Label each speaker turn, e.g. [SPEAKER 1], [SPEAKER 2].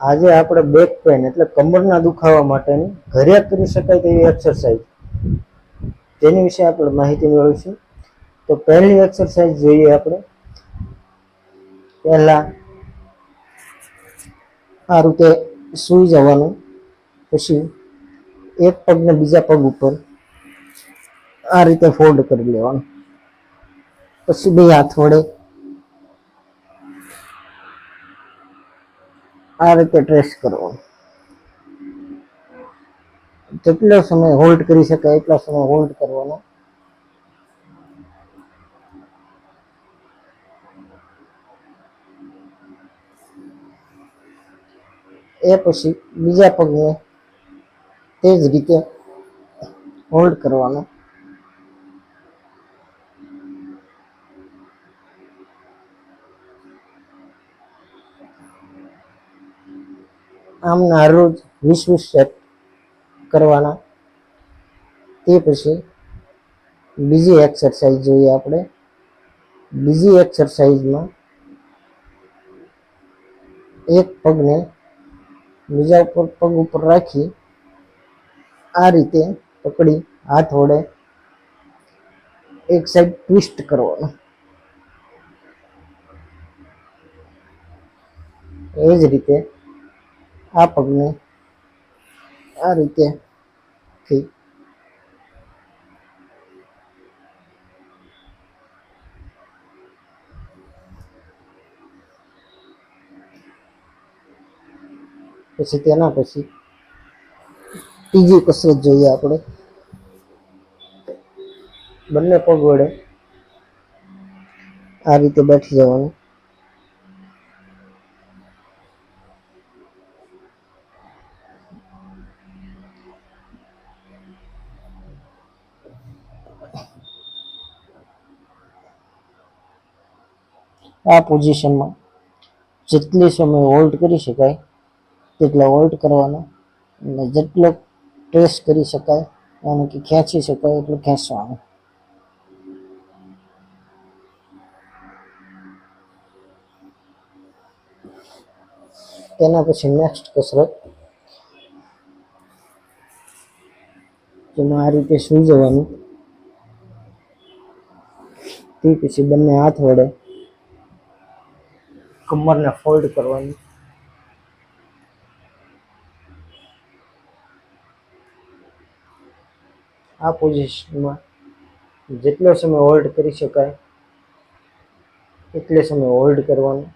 [SPEAKER 1] આજે આપણે back pain એટલે કમરના દુખાવા માટેની ઘરે કરી શકાય તેવી એક્સરસાઇઝ તેની વિશે આપણે માહિતી મેળવીશું. તો પહેલી એક્સરસાઇઝ જોઈએ આપણે. પહેલા આ રીતે સૂઈ જવાનું. પછી એક પગને બીજા પગ ઉપર આ રીતે ફોલ્ડ કરી લેવાનું. પછી બે હાથ વડે આ રીતે ટ્રેસ કરવો. જેટલો સમય હોલ્ડ કરી શકાય એટલા સમય હોલ્ડ કરવાનો. એ પછી બીજા પગને તે જ રીતે હોલ્ડ કરવાનો. આમના રોજ વીસ વીસ સેટ કરવાના. તે પછી બીજી એક્સરસાઇઝ જોઈએ આપણે. બીજી એક્સરસાઇઝમાં એક પગને બીજા ઉપર પગ ઉપર રાખી આ રીતે પકડી હાથ વડે એક સાઈડ ટ્વિસ્ટ કરવાનો. એ જ રીતે આ પગને આ રીતે પછી તેના પછી ત્રીજી કસરત જોઈએ આપણે. બંને પગ વડે આ રીતે બેઠી જવાનું. આ પોઝિશનમાં જેટલી સમય હોલ્ડ કરી શકાય, તેટલા હોલ્ડ કરવાનો અને જેટલો પ્રેસ કરી શકાય અને કે ખેંચી શકાય એટલું ખેંચવાનું. તેના પછી નેક્સ્ટ કસરત. જેમાં આ રીતે સૂઈ જવાનું. તે પછી બંને હાથ વડે કમરને ફોલ્ડ કરવાની. આ પોઝિશનમાં જેટલો સમય હોલ્ડ કરી શકાય એટલે સમય હોલ્ડ કરવાનો.